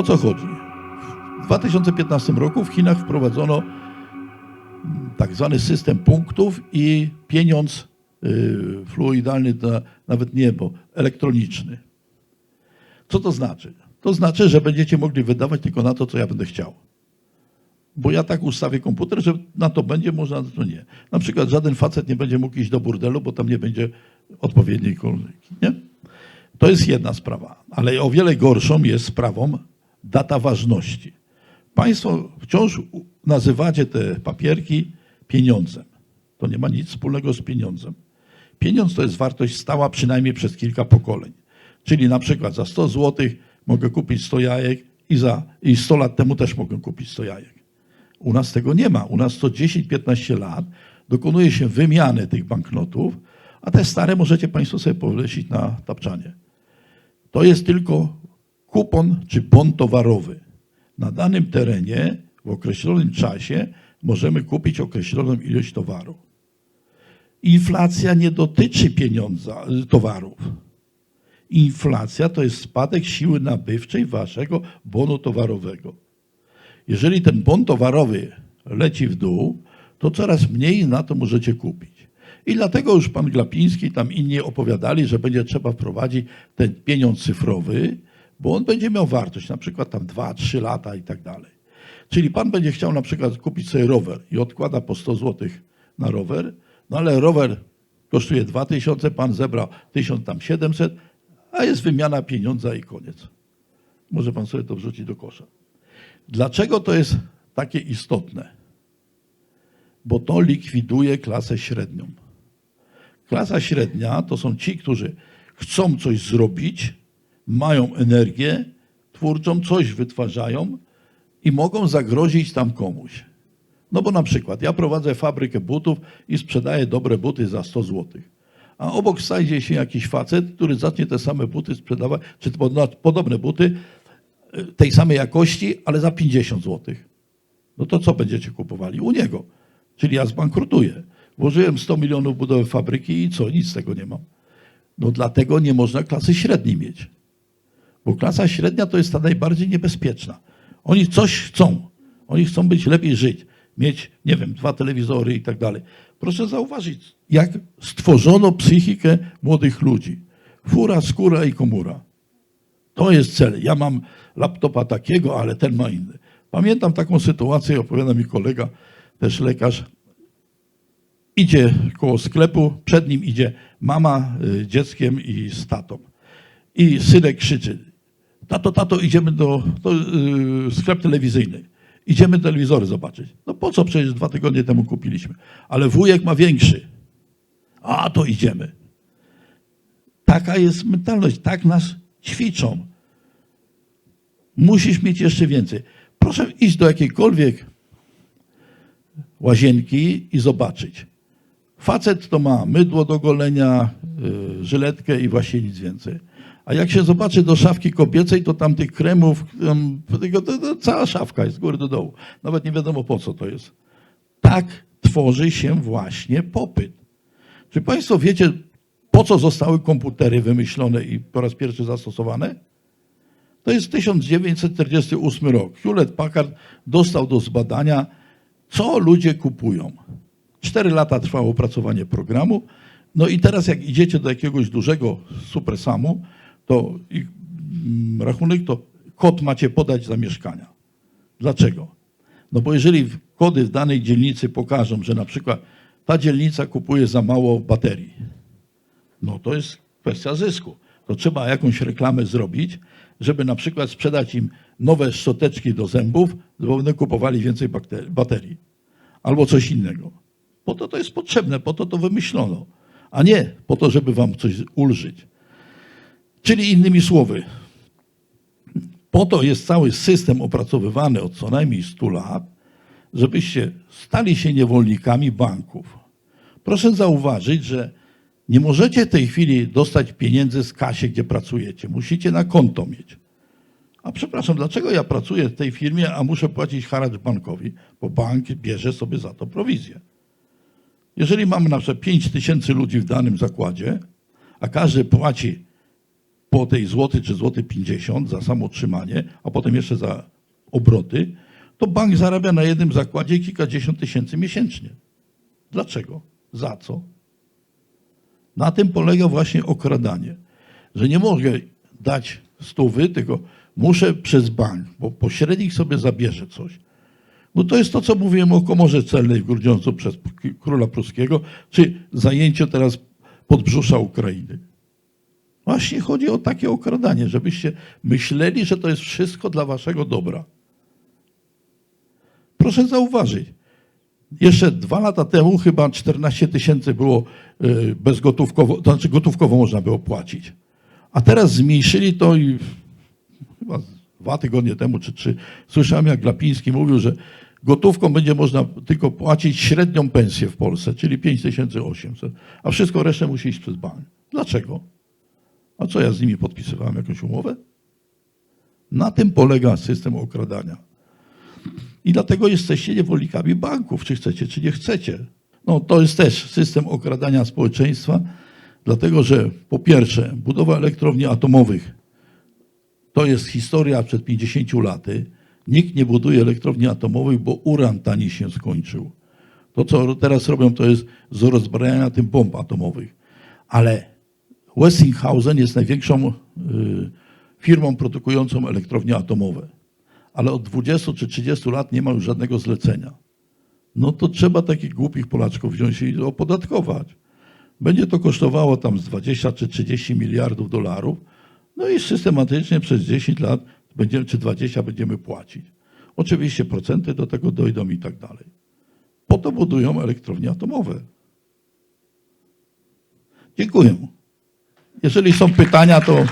O co chodzi? W 2015 roku w Chinach wprowadzono tak zwany system punktów i pieniądz y, fluidalny, na, nawet nie, bo elektroniczny. Co to znaczy? To znaczy, że będziecie mogli wydawać tylko na to, co ja będę chciał. Bo ja tak ustawię komputer, że na to będzie, można na to nie. Na przykład żaden facet nie będzie mógł iść do burdelu, bo tam nie będzie odpowiedniej kolejki. Nie? To jest jedna sprawa. Ale o wiele gorszą jest sprawą data ważności. Państwo wciąż nazywacie te papierki pieniądzem. To nie ma nic wspólnego z pieniądzem. Pieniądz to jest wartość stała przynajmniej przez kilka pokoleń. Czyli na przykład za 100 zł mogę kupić 100 jajek i, za, i 100 lat temu też mogę kupić 100 jajek. U nas tego nie ma. U nas co 10-15 lat dokonuje się wymiany tych banknotów, a te stare możecie Państwo sobie powiesić na tapczanie. To jest tylko kupon czy bon towarowy. Na danym terenie w określonym czasie możemy kupić określoną ilość towaru. Inflacja nie dotyczy pieniądza, y, towarów. Inflacja to jest spadek siły nabywczej waszego bonu towarowego. Jeżeli ten bon towarowy leci w dół, to coraz mniej na to możecie kupić. I dlatego już pan Glapiński tam inni opowiadali, że będzie trzeba wprowadzić ten pieniądz cyfrowy, bo on będzie miał wartość, na przykład tam 2-3 lata i tak dalej. Czyli pan będzie chciał na przykład kupić sobie rower i odkłada po 100 zł na rower, no ale rower kosztuje 2000, pan zebrał 1700, a jest wymiana pieniądza i koniec. Może pan sobie to wrzucić do kosza. Dlaczego to jest takie istotne? Bo to likwiduje klasę średnią. Klasa średnia to są ci, którzy chcą coś zrobić, mają energię twórczą, coś wytwarzają i mogą zagrozić tam komuś. No bo na przykład ja prowadzę fabrykę butów i sprzedaję dobre buty za 100 zł. A obok znajdzie się jakiś facet, który zacznie te same buty sprzedawać, czy pod- podobne buty y, tej samej jakości, ale za 50 zł. No to co będziecie kupowali? U niego. Czyli ja zbankrutuję. Włożyłem 100 milionów w budowę fabryki i co? Nic z tego nie mam. No dlatego nie można klasy średniej mieć. Bo klasa średnia to jest ta najbardziej niebezpieczna. Oni coś chcą. Oni chcą być lepiej żyć. Mieć, nie wiem, dwa telewizory i tak dalej. Proszę zauważyć, jak stworzono psychikę młodych ludzi. Fura, skóra i komura. To jest cel. Ja mam laptopa takiego, ale ten ma inny. Pamiętam taką sytuację, opowiada mi kolega, też lekarz. Idzie koło sklepu, przed nim idzie mama y, dzieckiem i z tatą. I synek krzyczy, tato, tato, idziemy do, yy, sklep telewizyjny. Idziemy telewizory zobaczyć. No po co przecież dwa tygodnie temu kupiliśmy. Ale wujek ma większy. A to idziemy. Taka jest mentalność, tak nas ćwiczą. Musisz mieć jeszcze więcej. Proszę iść do jakiejkolwiek łazienki i zobaczyć. Facet to ma mydło do golenia, y, żyletkę i właśnie nic więcej. A jak się zobaczy do szafki kobiecej, to tam tych kremów, tego- to, to cała szafka jest z góry do dołu. Nawet nie wiadomo po co to jest. Tak tworzy się właśnie popyt. Czy Państwo wiecie, po co zostały komputery wymyślone i po raz pierwszy zastosowane? To jest 1948 rok. Hewlett Packard dostał do zbadania, co ludzie kupują. Cztery lata trwało opracowanie programu. No i teraz jak idziecie do jakiegoś dużego supersamu, to ich mm, rachunek to kod macie podać za mieszkania. Dlaczego? No bo jeżeli kody w danej dzielnicy pokażą, że na przykład ta dzielnica kupuje za mało baterii, no to jest kwestia zysku. To trzeba jakąś reklamę zrobić, żeby na przykład sprzedać im nowe szczoteczki do zębów, bo będą kupowali więcej baterii. Albo coś innego. Po to to jest potrzebne, po to to wymyślono, a nie po to, żeby wam coś ulżyć. Czyli innymi słowy, po to jest cały system opracowywany od co najmniej 100 lat, żebyście stali się niewolnikami banków. Proszę zauważyć, że nie możecie w tej chwili dostać pieniędzy z kasie, gdzie pracujecie. Musicie na konto mieć. A przepraszam, dlaczego ja pracuję w tej firmie, a muszę płacić haracz bankowi? Bo bank bierze sobie za to prowizję. Jeżeli mamy na przykład 5 tysięcy ludzi w danym zakładzie, a każdy płaci po tej złoty czy złoty 50 za samo utrzymanie, a potem jeszcze za obroty, to bank zarabia na jednym zakładzie kilkadziesiąt tysięcy miesięcznie. Dlaczego? Za co? Na tym polega właśnie okradanie, że nie mogę dać stówy, tylko muszę przez bank, bo pośrednik sobie zabierze coś. No to jest to, co mówiłem o komorze celnej w Grudziądzu przez króla pruskiego, czy zajęciu teraz podbrzusza Ukrainy. Właśnie chodzi o takie okradanie, żebyście myśleli, że to jest wszystko dla waszego dobra. Proszę zauważyć, jeszcze dwa lata temu chyba 14 tysięcy było y, bezgotówkowo, to znaczy gotówkowo można było płacić. A teraz zmniejszyli to i chyba dwa tygodnie temu czy trzy słyszałem, jak Glapiński mówił, że gotówką będzie można tylko płacić średnią pensję w Polsce, czyli 5800, a wszystko resztę musi iść przez bank. Dlaczego? A co ja z nimi podpisywałem jakąś umowę? Na tym polega system okradania. I dlatego jesteście niewolnikami banków, czy chcecie, czy nie chcecie. No, to jest też system okradania społeczeństwa, dlatego że po pierwsze, budowa elektrowni atomowych to jest historia przed 50 laty. Nikt nie buduje elektrowni atomowych, bo uran tani się skończył. To, co teraz robią, to jest z rozbrajania tym bomb atomowych. Ale Westinghausen jest największą y, firmą produkującą elektrownie atomowe. Ale od 20 czy 30 lat nie ma już żadnego zlecenia. No to trzeba takich głupich Polaczków wziąć i opodatkować. Będzie to kosztowało tam z 20 czy 30 miliardów dolarów, no i systematycznie przez 10 lat będziemy, czy 20 będziemy płacić. Oczywiście procenty do tego dojdą i tak dalej. Po to budują elektrownie atomowe. Dziękuję. Jeżeli są pytania, to